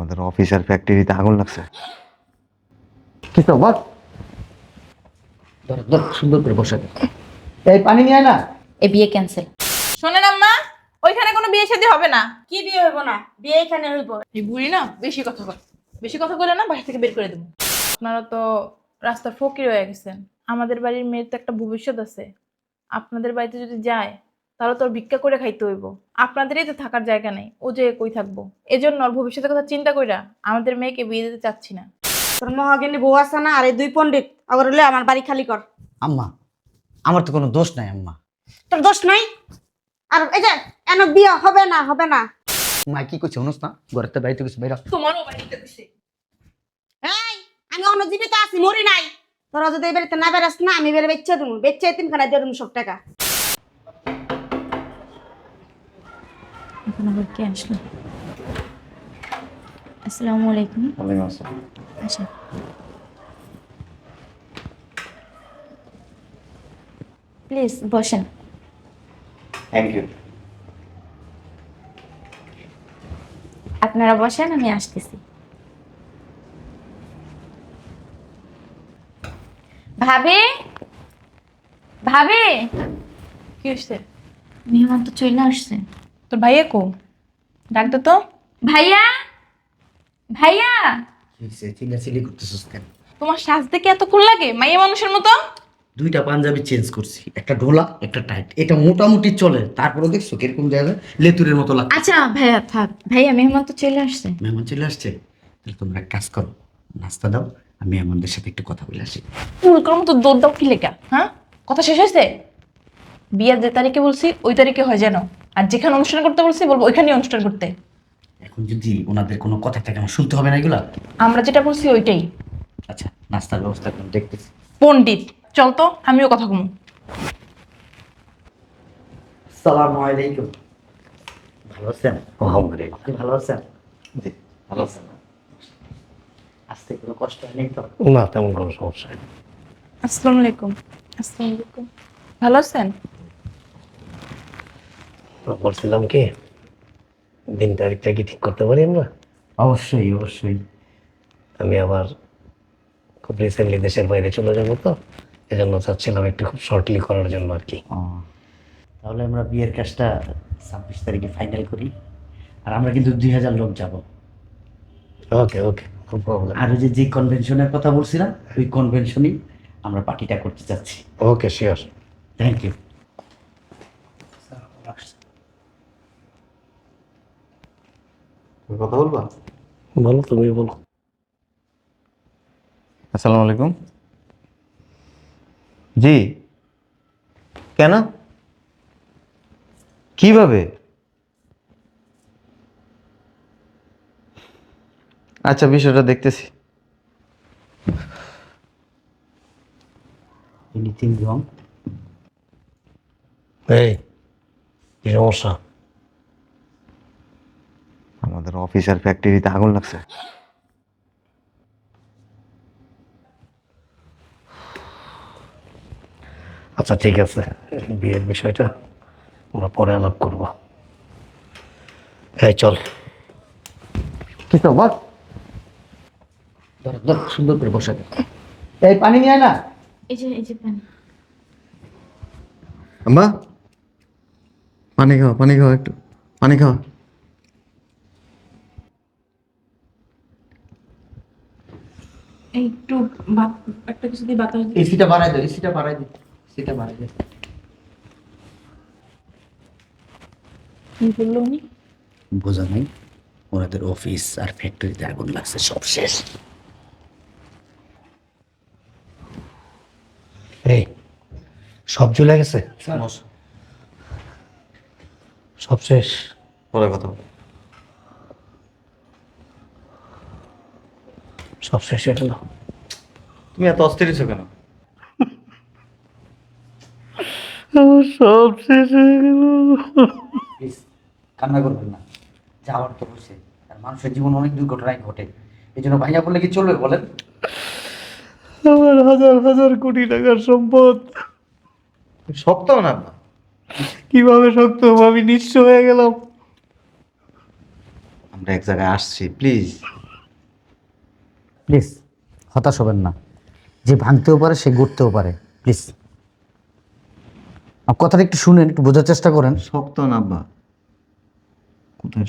আমাদের অফিসার ফ্যাক্টরিতে আগুন লাগছে। কি তো বল সুন্দর করে বসে এই পানি নিয়ে না। এ বিয়ে ক্যান্সেল শোনেন আম্মা ওইখানে কোনো বিয়ে শাদী হবে না। কি বিয়ে হইব না? বিয়ে এখানে হইব। এই বুড়ি না? বেশি কথা বল বেশি কথা বলে না বাসা থেকে বের করে দেবো। আপনারা তো রাস্তার ফকির হয়ে গেছেন। আমাদের বাড়ির মেয়ের তো একটা ভবিষ্যৎ আছে। আপনাদের বাড়িতে যদি যায় তাহলে তোর ভিক্ষা করে খাইতে হইব। আপনাদেরই তো থাকার জায়গা নেই ও যে কই থাকব। এজন্য ওর ভবিষ্যতের কথা চিন্তা কইরা আমাদের মেয়েকে বিয়ে দিতে চাচ্ছি না। তোর মহাজ্ঞানী বউ আছে না আর এই দুই পণ্ডিত আবার হলে আমার বাড়ি খালি কর। আম্মা আমার তো কোনো দোষ নাই আম্মা। তোর দোষ নাই? আর এই যে এন বিয়ে হবে না হবে না। মা কি করছে অনুস না? ঘরের তো বাড়িতে কিছু বেরো তোমারও বাড়িতে দিছে এই আমি অন্য জীবিত আছি মরি নাই। তোরা যদি এই বাড়িতে না বেরাস না আমি বেড়ে বেচে দেবো বেচে তিনখানা দিয়ে দেবো সব টাকা। এখন আবার কে আসলো? আসসালামু আলাইকুম। ওয়ালাইকুম আসসালাম। আচ্ছা। প্লিজ বসেন। থ্যাংক ইউ আপনারা বসেন আমি আসতেছি। ভাবে? ভাবে? কি হচ্ছে মেহমান তো চলে আসছে। তোর ভাইয়া কো? ডাকতো তো। ভাইয়া? ভাইয়া? করতেছিস কেন? তোমার সাজ দেখে এত কুল লাগে? মাইয়া মানুষের মতো? দুইটা পাঞ্জাবি চেঞ্জ করছি। একটা ঢোলা একটা টাইট এটা মোটামুটি চলে। তারপরে দেখছ কীরকম জায়গা লেতুরের মতো লাগে আচ্ছা ভাইয়া থাক। ভাইয়া মেহমান তো চলে আসছে। মেহমান চলে আসছে? তাহলে তোমরা এক কাজ করো নাস্তা দাও আমি মেহমানদের সাথে একটু কথা বলে আসি। উল্কার মতো দৌড় দাও কি লেখা হ্যাঁ? কথা শেষ হয়েছে? বিয়ার যে তারিখে বলছি ওই তারিখে হয় যেন। আর যেখানে অনুষ্ঠান করতে বলছি বলব ওইখানেই অনুষ্ঠান করতে। এখন যদি ওনাদের কোনো কথা থাকে আমার শুনতে হবে না এগুলা? আমরা যেটা বলছি ওইটাই। আচ্ছা নাস্তার ব্যবস্থা করে দেখতেছি। পণ্ডিত চল তো আমিও কথা কমু সালাম আলাইকুম। ভালো আছেন? আলহামদুলিল্লাহ। আপনি ভালো আছেন? জি ভালো আছেন আসতে কোনো কষ্ট নেই তো? না তেমন কোনো সমস্যা নেই আসসালামু আলাইকুম। আসসালামু আলাইকুম। ভালো আছেন? বলছিলাম কি দিন তারিখটা কি ঠিক করতে পারি আমরা? অবশ্যই অবশ্যই। আমি আবার খুব রিসেন্টলি দেশের বাইরে চলে যাব তো এজন্য চাচ্ছিলাম একটু খুব শর্টলি করার জন্য আর কি। তাহলে আমরা বিয়ের কাজটা ছাব্বিশ তারিখে ফাইনাল করি। আর আমরা কিন্তু দুই হাজার লোক যাব। ওকে ওকে খুব প্রবলেম আর ওই যে যে কনভেনশনের কথা বলছিলাম ওই কনভেনশনই আমরা পার্টিটা করতে চাচ্ছি। ওকে শিওর থ্যাংক ইউ তুমি কথা বলবা? বলো তুমি বলো। আসসালামু আলাইকুম। জি। কেন? কীভাবে? আচ্ছা বিষয়টা দেখতেছি। এনিথিং রং এই কি সমস্যা? আমাদের অফিসার ফ্যাক্টরিতে আগুন লাগছে। আচ্ছা ঠিক আছে। বিয়ের বিষয়টা আমরা পরে আলাপ করব। এই চল। কি তো বল ধর ধর সুন্দর করে বসে এই পানি নিয়ে না। এই যে এই যে পানি। আম্মা পানি খাও পানি খাও একটু। পানি খাও। একটু একটা কিছু দিয়ে বাতাস এসিটা বাড়াই দে এসিটা বাড়াই দে এসিটা বাড়াই দে কি বলল উনি? বোঝা নাই ওনাদের অফিস আর ফ্যাক্টরিতে আগুন লাগছে সব শেষ। এই সব চলে গেছে? সব শেষ। পরে কথা। সব শেষ হয়ে গেল। তুমি এত অস্থির হয়েছো কেন? সব শেষ হয়ে গেল। প্লিজ কান্না করবেন না। যাওয়ার তো হয়েছে। আর মানুষের জীবন অনেক দুর্ঘটনায় ঘটে। এই জন্য ভাইয়া বললে কি চলবে বলেন? আমার হাজার হাজার কোটি টাকার সম্পদ। শক্ত না কীভাবে শক্ত? হব? আমি নিঃস্ব হয়ে গেলাম। আমরা এক জায়গায় আসছি প্লিজ প্লিজ হতাশ হবেন না। যে ভাঙতেও পারে সে গড়তেও পারে। প্লিজ। কথাটা একটু শুনেন একটু বোঝার চেষ্টা করেন। শক্ত না আব্বা কোথায়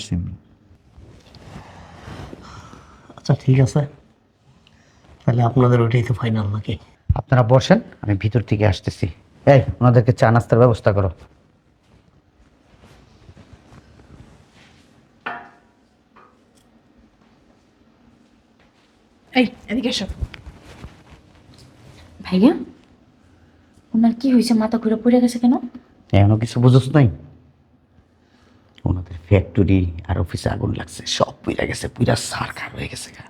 আচ্ছা ঠিক আছে। তাহলে আপনাদের ওইটাই তো ফাইনাল নাকি? আপনারা বসেন আমি ভিতর থেকে আসতেছি। এই ওনাদেরকে চা নাস্তার ব্যবস্থা করো। এই এদিকে এসো। ভাইয়া ওনার কি হয়েছে? মাথা ঘুরে পড়ে গেছে কেন? এমনও কিছু বুঝোস নাই? ওনাদের ফ্যাক্টরি আর অফিসে আগুন লাগছে সব পুইরা গেছে পুরা সার খার হয়ে গেছে গা।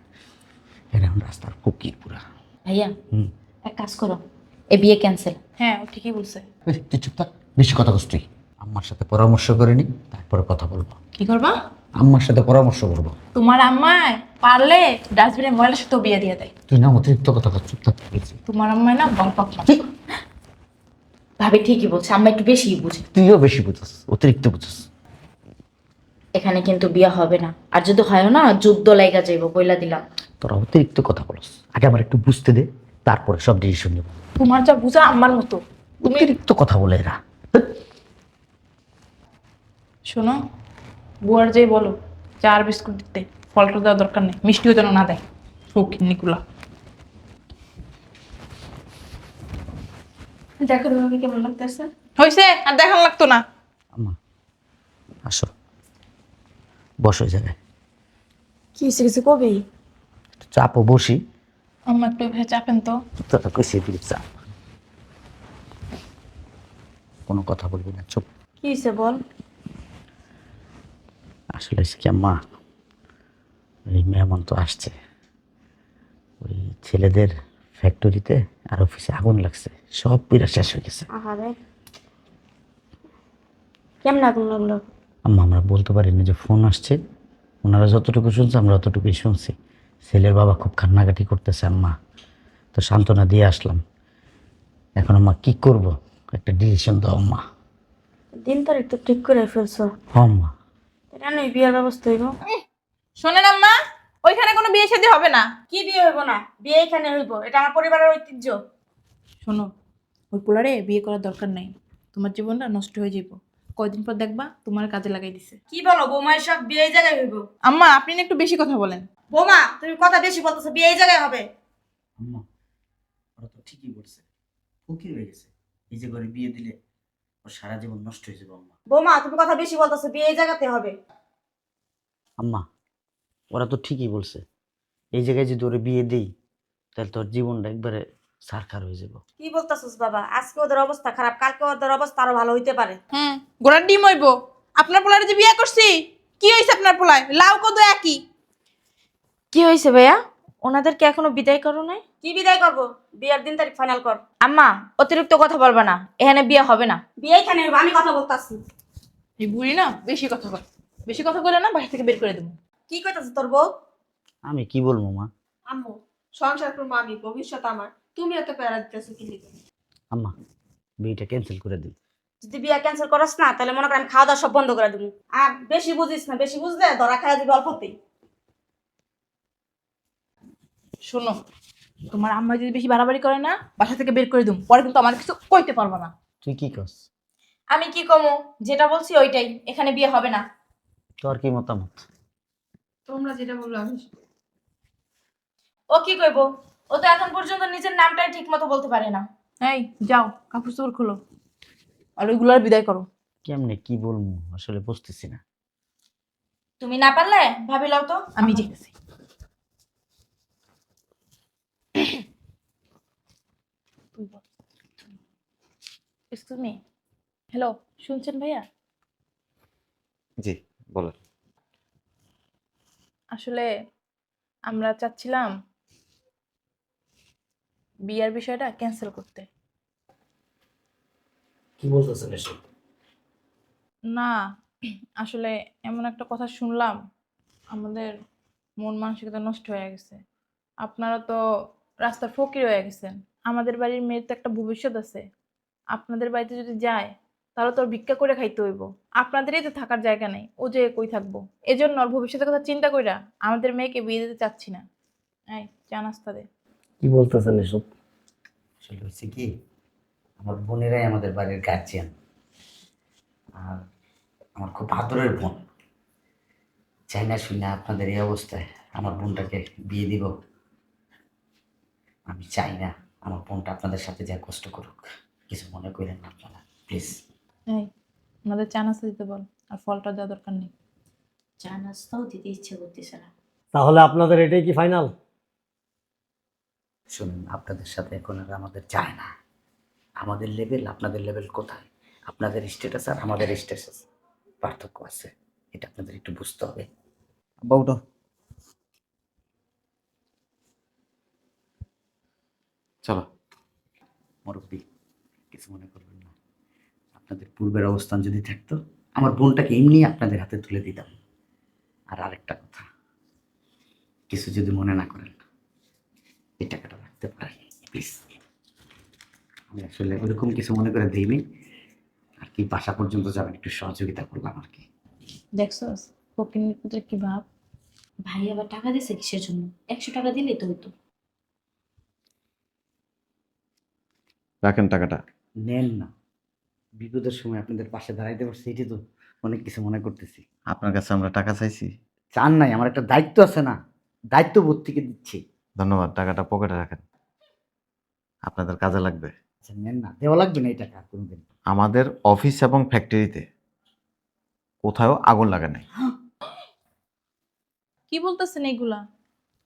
এর এখন রাস্তার ফকির পুরা। ভাইয়া হুম। এক কাজ করো এ বিয়ে ক্যান্সেল হ্যাঁ ও ঠিকই বলছে। তুই চুপ থাক বেশি কথা বলছ তুই। আম্মার সাথে পরামর্শ করে নি তারপরে কথা বলব। কি করবা? আম্মার সাথে পরামর্শ করব। তোমার আম্মায় পারলে ডাস্টবিনে ময়লা সাথে বিয়ে দিয়ে দেয় তুই না অতিরিক্ত কথা কর তোমার আম্মায় না পাকনা ভাবি ঠিকই বলছে আম্মা একটু বেশি বুঝি। তুইও বেশি বুঝছিস অতিরিক্ত বুঝছিস এখানে কিন্তু বিয়ে হবে না। আর যদি হয় না যুদ্ধ লাইগা যাইব বইলা দিলাম। তোরা অতিরিক্ত কথা বলস। আগে আমার একটু বুঝতে দে তারপরে সব ডিসিশন নেব। তোমার যা বুঝা আম্মার মতো। অতিরিক্ত কথা বলে এরা। শোনো বুয়ার যেই বলো চার বিস্কুট দিতে। ফলটা দেওয়ার দরকার নেই। মিষ্টিও যেন না দেয়। শৌখিনিগুলা দেখো তোমাকে কেমন লাগতেছে? হয়েছে আর দেখান লাগতো না। আম্মা আসো। বসো জায়গায়। কি হয়েছে কিছু কবি? চাপও বসি। আম্মা একটু ভেজে চাপেন তো। তোরা কইছি দিবি চাপ কোনো কথা বলবি না চুপ। কি হয়েছে বল। আসলে কি আম্মা এই মেহমান তো আসছে। ওই ছেলেদের ফ্যাক্টরিতে আর অফিসে আগুন লাগছে। সব পিরা শেষ হয়ে গেছে। কেমন আগুন লাগল? আম্মা আমরা বলতে পারি না যে ফোন আসছে। ওনারা যতটুকু শুনছে আমরা অতটুকুই শুনছি। ছেলের বাবা খুব কান্নাকাটি করতেছে আম্মা। তো সান্ত্বনা দিয়ে আসলাম। এখন আম্মা কি করব? একটা ডিসিশন দাও আম্মা। দিন তারিখ তো ঠিক করে ফেলছো। হ আম্মা। এটা নয় বিয়ের ব্যবস্থা হইব? শোনেন আম্মা ওইখানে কোনো বিয়ে শাদী হবে না। কি বিয়ে হইব না? বিয়ে এখানে হইব এটা আমার পরিবারের ঐতিহ্য। শোনো ওই পোলারে বিয়ে করার দরকার নাই। তোমার জীবনটা নষ্ট হয়ে যাইব। কয়দিন পর দেখবা তোমার কাজে লাগাই দিছে। কি বলো বৌমা সব বিয়ে এই জায়গায় হইব? আম্মা আপনি না একটু বেশি কথা বলেন। বৌমা তুমি কথা বেশি বলতেছো বিয়ে এই জায়গায় হবে? আম্মা ওরা তো ঠিকই বলছে। ফকির হয়ে গেছে। এই যে ঘরে বিয়ে দিলে ওর সারা জীবন নষ্ট হয়ে যাবে আম্মা। বৌমা তুমি কথা বেশি বলতেছো বিয়ে এই জায়গাতে হবে। আম্মা ওরা তো ঠিকই বলছে এই জায়গায় যদি ওরে বিয়ে দিই তাহলে তোর জীবনটা একবারে সারখার হয়ে যাব। কি বলতেছিস বাবা? আজকে ওদের অবস্থা খারাপ কালকে ওদের অবস্থা আরও ভালো হইতে পারে। হ্যাঁ গোড়ার ডিম হইব। আপনার পোলারে যে বিয়ে করছি কি হয়েছে আপনার পোলায়? লাউ কত একই। কি হয়েছে ভাইয়া? ওনাদেরকে এখনও বিদায় করো নাই? কি বিদায় করব? বিয়ের দিন তারিখ ফাইনাল কর। আম্মা অতিরিক্ত কথা বলবা না এখানে বিয়ে হবে না। বিয়ে এখানে আমি কথা বলতাছি। এই বুড়ি না বেশি কথা বল বেশি কথা বলে না বাসা থেকে বের করে দেবো। কি কইতাছিস তোর বউ? আমি কি বলব মা? আম্মু সংসার করব আমি ভবিষ্যৎ আমার। তুমি এত প্যারা দিতেছো কি লিখে আম্মা বিয়েটা ক্যান্সেল করে দিন। যদি বিয়ে ক্যান্সেল করস না তাহলে মনে কর আমি খাওয়া দাওয়া সব বন্ধ করে দেবো আর বেশি বুঝিস না বেশি বুঝলে ধরা খাওয়া দিবি অল্পতেই। শোনো তোমার আম্মা যদি বেশি বাড়াবাড়ি করে না বাসা থেকে বের করে দেবো পরে কিন্তু আমার কিছু কইতে পারব না। তুই কি কস আমি কি কমো? যেটা বলছি ওইটাই এখানে বিয়ে হবে না। তোর কি মতামত? তোমরা যেটা বলল আমি ও কি কইব? ও তো এখন পর্যন্ত নিজের নামটাই ঠিক মতো বলতে পারে না। এই যাও কাপড় চোপড় খোলো। আর ওইগুলো আর বিদায় করো। কেমনে কি বলব? আসলে বুঝতেছি না। তুমি না পারলে ভাবি লও তো। আমি যেতেছি এক্সকিউজ মি হ্যালো শুনছেন ভাইয়া? জি বলো আসলে আমরা চাচ্ছিলাম বিয়ার বিষয়টা ক্যান্সেল করতে। কি বলতেছেন এসব? না আসলে এমন একটা কথা শুনলাম আমাদের মন মানসিকতা নষ্ট হয়ে গেছে। আপনারা তো রাস্তার ফকির হয়ে গেছেন। আমাদের বাড়ির মেয়ের তো একটা ভবিষ্যৎ আছে। আপনাদের বাড়িতে যদি যায় তাহলে তোর ভিক্ষা করে খাইতে হইব। আপনাদেরই তো থাকার জায়গা নেই ও যে কই থাকব। এজন্য ওর ভবিষ্যতের কথা চিন্তা কইরা আমাদের মেয়েকে বিয়ে দিতে চাচ্ছি না। এই চা নাস্তা দে। কি বলতেছেন এসব? আসলে হয়েছে কি আমার বোনেরাই আমাদের বাড়ির গার্জিয়ান আর আমার খুব আদরের বোন। চাই না শুনে আপনাদের এই অবস্থায় আমার বোনটাকে বিয়ে দিব। আমি চাই না আমার বোনটা আপনাদের সাথে যা কষ্ট করুক কিছু মনে করেন না আপনারা প্লিজ এই আমাদের চা নাস্তা দিতে বল আর ফলটা দেওয়া দরকার নেই। চা নাস্তাও দিতে ইচ্ছে করতেছে না। তাহলে আপনাদের এটাই কি ফাইনাল শুনুন আপনাদের সাথে এখন আর আমাদের যায় না। আমাদের লেভেল আপনাদের লেভেল কোথায়? আপনাদের স্ট্যাটাস আর আমাদের স্ট্যাটাস পার্থক্য আছে। এটা আপনাদের একটু বুঝতে হবে। আব্বা উঠো চলো। মুরব্বী কিছু মনে করবেন না। আপনাদের পূর্বের অবস্থান যদি থাকতো আমার বোনটাকে এমনি আপনাদের হাতে তুলে দিতাম। আর আরেকটা কথা কিছু যদি মনে না করেন এই টাকাটা রাখতে পারেন প্লিজ আমি আসলে ওরকম কিছু মনে করে দিইনি। আর কি বাসা পর্যন্ত যাবেন একটু সহযোগিতা করলাম আর কি। দেখছস ফকিনের পুত্রের কি ভাব? ভাই আবার টাকা দিছে কিসের জন্য? একশো টাকা দিলেই তো হইতো। রাখেন টাকাটা। নেন না। বিপদের সময় আপনাদের পাশে দাঁড়াইতে পারছি এটি তো অনেক কিছু মনে করতেছি। আপনার কাছে আমরা টাকা চাইছি। চান নাই আমার একটা দায়িত্ব আছে না দায়িত্ব বোধ থেকে দিচ্ছি। ধন্যবাদ টাকাটা পকেটে রাখেন। আপনাদের কাজে লাগবে। আচ্ছা নেন না দেওয়া লাগবে না এই টাকা কোনোদিন। আমাদের অফিস এবং ফ্যাক্টরিতে কোথাও আগুন লাগে নাই। কি বলতেছেন এইগুলা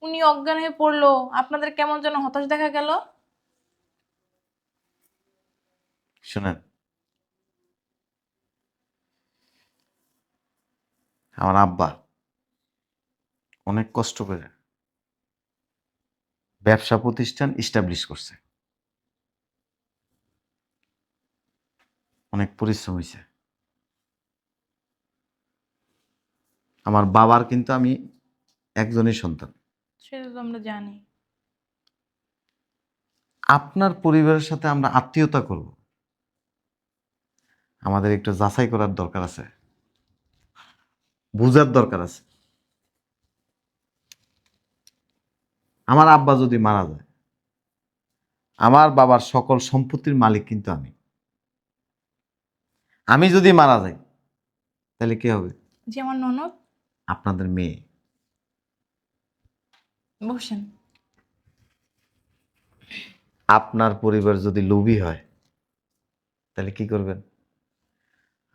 উনি অজ্ঞান হয়ে পড়ল আপনাদের কেমন যেন হতাশ দেখা গেল? শুনেন আমার আব্বা অনেক কষ্ট করে ব্যবসা প্রতিষ্ঠান ইস্টাবলিশ করছে। অনেক পরিশ্রম হয়েছে আমার বাবার কিন্তু আমি একজনই সন্তান। সেটা তো আমরা জানি। আপনার পরিবারের সাথে আমরা আত্মীয়তা করব। আমাদের একটু যাচাই করার দরকার আছে। বুঝার দরকার আছে। আমার আব্বা যদি মারা যায় আমার বাবার সকল সম্পত্তির মালিক কিন্তু আমি। আমি যদি মারা যাই তাহলে কি হবে? যে আমার ননদ। আপনাদের মেয়ে। বসেন। আপনার পরিবার যদি লোভী হয় তাহলে কি করবেন?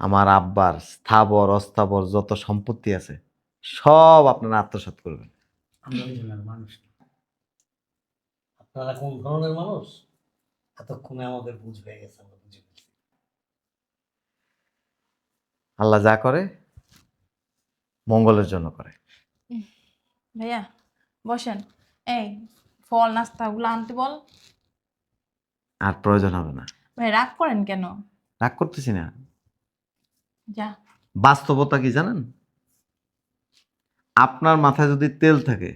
আমার আব্বার স্থাবর অস্থাবর যত সম্পত্তি আছে সব আপনারা আত্মসাৎ করবেন। আমরা ওই জন্য মানুষ না। আপনারা কোন ধরনের মানুষ? এতক্ষণে আমাদের বুঝ হয়ে গেছে আমরা বুঝে গেছি। আল্লাহ যা করে মঙ্গলের জন্য করে। ভাইয়া বসেন। এই ফল নাস্তা ওগুলো আনতে বল। আর প্রয়োজন হবে না। ভাই রাগ করেন কেন? রাগ করতেছি না। যা। বাস্তবতা কি জানেন? আপনার মাথায় যদি তেল থাকে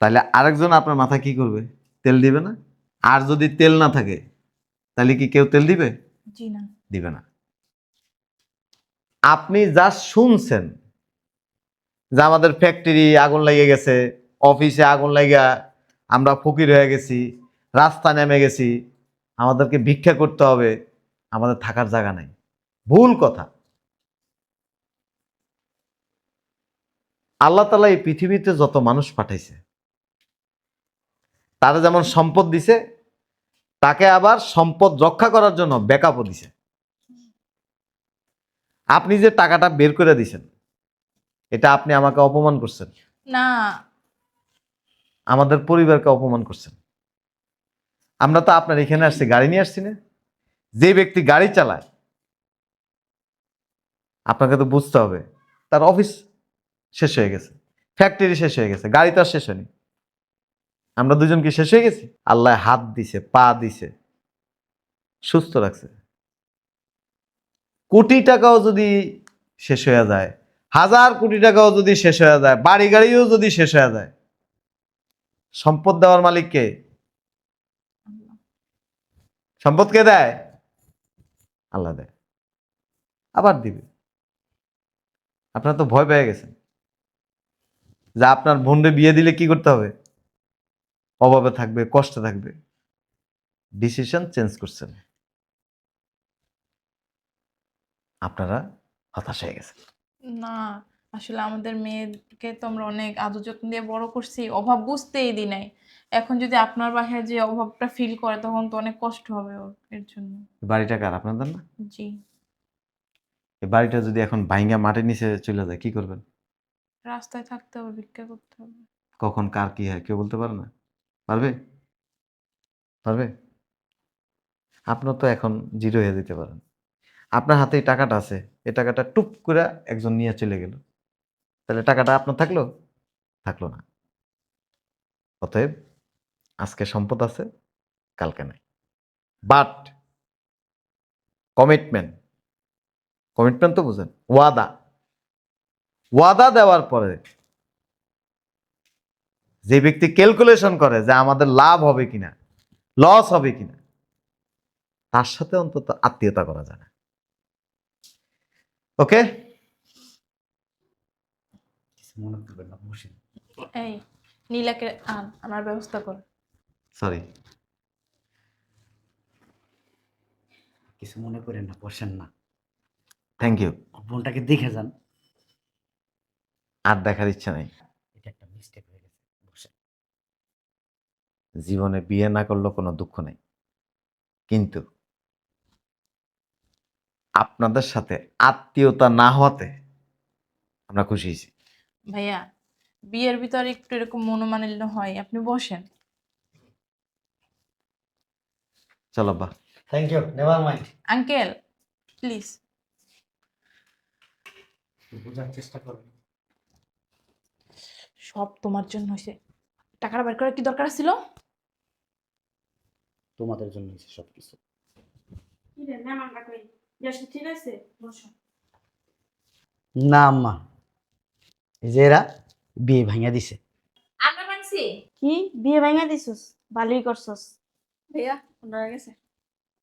তাহলে আরেকজন আপনার মাথায় কি করবে? তেল দিবে না? আর যদি তেল না থাকে তাহলে কি কেউ তেল দিবে? জি না। দিবে না। আপনি যা শুনছেন যে আমাদের ফ্যাক্টরি আগুন লেগে গেছে অফিসে আগুন লাগা আমরা ফকির হয়ে গেছি রাস্তা নেমে গেছি আমাদেরকে ভিক্ষা করতে হবে আমাদের থাকার জায়গা নাই। ভুল কথা। আল্লাহ তালা এই পৃথিবীতে যত মানুষ পাঠাইছে তারা যেমন সম্পদ দিছে তাকে আবার সম্পদ রক্ষা করার জন্য ব্যাকআপও দিছে। আপনি যে টাকাটা বের করে দিছেন এটা আপনি আমাকে অপমান করছেন। না। আমাদের পরিবারকে অপমান করছেন। আমরা তো আপনার এখানে আসছি গাড়ি নিয়ে আসছি না। যে ব্যক্তি গাড়ি চালায় আপনাকে তো বুঝতে হবে, তার অফিস শেষ হয়ে গেছে ফ্যাক্টরি শেষ হয়ে গেছে, গাড়ি তো আর শেষ হয়নি। আমরা দুজন কি শেষ হয়ে গেছি? আল্লাহ হাত দিছে, পা দিছে, সুস্থ রাখছে। কোটি টাকাও যদি শেষ হয়ে যায়, হাজার কোটি টাকাও যদি শেষ হয়ে যায়, বাড়ি গাড়িও যদি শেষ হয়ে যায়, সম্পদ দেওয়ার মালিক কে? সম্পদ কে দেয়? আল্লাহ দেয়। আবার দিবে। আপনারা তো ভয় পেয়ে গেছেন। যে আপনার বোনরে বিয়ে দিলে কি করতে হবে? অভাবে থাকবে কষ্টে থাকবে। ডিসিশন চেঞ্জ করছেন। আপনারা হতাশ হয়ে গেছেন। না আসলে আমাদের মেয়েকে তো আমরা অনেক আদর যত্ন দিয়ে বড় করছি অভাব বুঝতেই দিই নাই। এখন যদি আপনার বাসায় যে অভাবটা ফিল করে তখন তো অনেক কষ্ট হবে ওর এর জন্য। বাড়িটা কার আপনাদের না? জি। এই বাড়িটা যদি এখন ভাইঙ্গা মাটির নিচে চলে যায় কি করবেন? রাস্তায় থাকতে হবে ভিক্ষা করতে হবে। কখন কার কি হয় কেউ বলতে পারে না? পারবে? পারবে? আপনার তো এখন জিরো হয়ে যেতে পারেন। আপনার হাতে এই টাকাটা আছে এই টাকাটা টুপ করে একজন নিয়ে চলে গেল। তাহলে টাকাটা আপনার থাকল? থাকল না। অতএব আজকে সম্পদ আছে কালকে নাই। বাট কমিটমেন্ট কমিটমেন্ট তো বুঝেন। ওয়াদা। ওয়াদা দেওয়ার পরে যে ব্যক্তি ক্যালকুলেশন করে যে আমাদের লাভ হবে কিনা লস হবে কিনা তার সাথে অন্তত আত্মীয়তা করা যায় না। ওকে? কিছু মনে করবেন না বসেন। এই নীলাকে আন আমার ব্যবস্থা কর। সরি কিছু মনে করেন না বসেন না। থ্যাংক ইউ বোনটাকে দেখে যান। আর দেখার ইচ্ছা নেই। এটা একটা মিস্টেক হয়ে গেছে। বসেন। জীবনে বিয়ে না করলেও কোনো দুঃখ নেই। কিন্তু আপনাদের সাথে আত্মীয়তা না হওয়াতে আমরা খুশি হয়েছি। ভাইয়া বিয়ের ভিতরে একটু এরকম মনোমালিন্য হয় আপনি বসেন। চলো বা। Thank you never mind uncle please বোঝার চেষ্টা করুন সব তোমার জন্য হয়েছে টাকাটা বের করার কি দরকার ছিল তোমাদের জন্য হয়েছে সব কিছু ঠিক আছে? বসো। না আম্মা। এই যে এরা বিয়ে ভাঙা দিছে। আমরা মানছি কি? বিয়ে ভাঙা দিছস? ভালোই করছস। ভাইয়া ওনারা গেছে।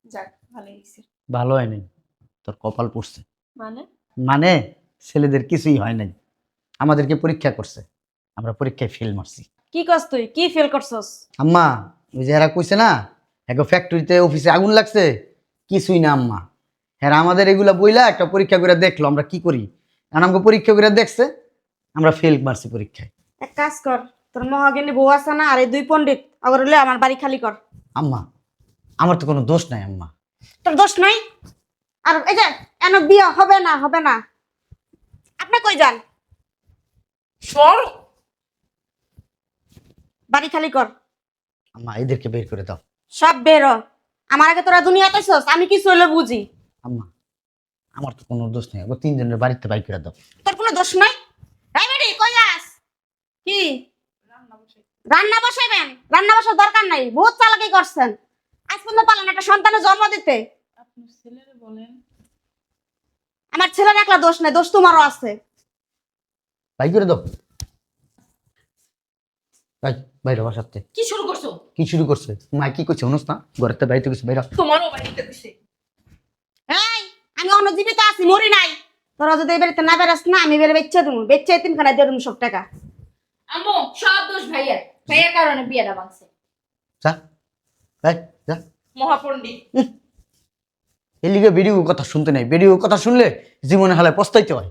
যাক ভালো গেছে ভালো হয় তোর কপাল পড়ছে। মানে? মানে? ছেলেদের কিছুই হয় নাই। আমাদেরকে পরীক্ষা করছে। আমরা পরীক্ষায় ফেল মারছি। কি করছ তুই? কি ফেল করছস? আম্মা ওই যে এরা কইছে না এক ফ্যাক্টরিতে অফিসে আগুন লাগছে। কিছুই না আম্মা। হ্যাঁ আমাদের এগুলা বইলা একটা পরীক্ষা করে দেখল আমরা কি করি? কারণ আমাকে পরীক্ষা করে দেখছে আমরা ফেল মারছি পরীক্ষায়। এক কাজ কর তোর মহাগিনী বউ আছে না আর এই দুই পণ্ডিত আবার হলে আমার বাড়ি খালি কর। আম্মা আমার তো কোনো দোষ নাই আম্মা। তোর দোষ নাই? আর এই যে এন বিয়ে হবে না হবে না। আপনি কই যান? সর। বাড়ি খালি কর। আম্মা এদেরকে বের করে দাও। সব বের হ। আমার আগে তোরা দুনিয়াতে আইছস আমি কি চলে বুঝি। আম্মা আমার তো কোনো দোষ নেই। ও তিনজনের বাড়িতে বাই করে দাও। তোর কোনো দোষ নাই? এই বেটি কই যাস কি? রান্না বসাইবেন? রান্না বসার দরকার নাই। বহুত চালাকি করছেন। আজ পর্যন্ত পারলেন একটা সন্তানের জন্ম দিতে। আপনার ছেলেরে বলেন আমার ছেলের একলা দোষ নাই দোষ তোমারও আছে। বাই করে দাও। ভাই বাইরে বাসাতে কি শুরু করছ? কি শুরু করছে? মা কি করছে অনুস না ঘরের তো বাড়িতে বাইরে তোমারও বাড়িতে দিছে এই আমি অন্য জীবিত আছি মরি নাই। তোরা যদি বাড়িতে না বেরাস না আমি বেড়ে বেচছে তুমি বেচছে তিনখানা দিয়ে তুমি সব টাকা। আম্মু সব দোষ ভাইয়ার। ভাইয়ার কারণে বিয়েটা ভাঙছে যা। ভাই যা। মহাপণ্ডিত। এর লিগে ভিডিও কথা শুনতে নাই। ভিডিও কথা শুনলে জীবনে হালে পস্তাইতে হয়।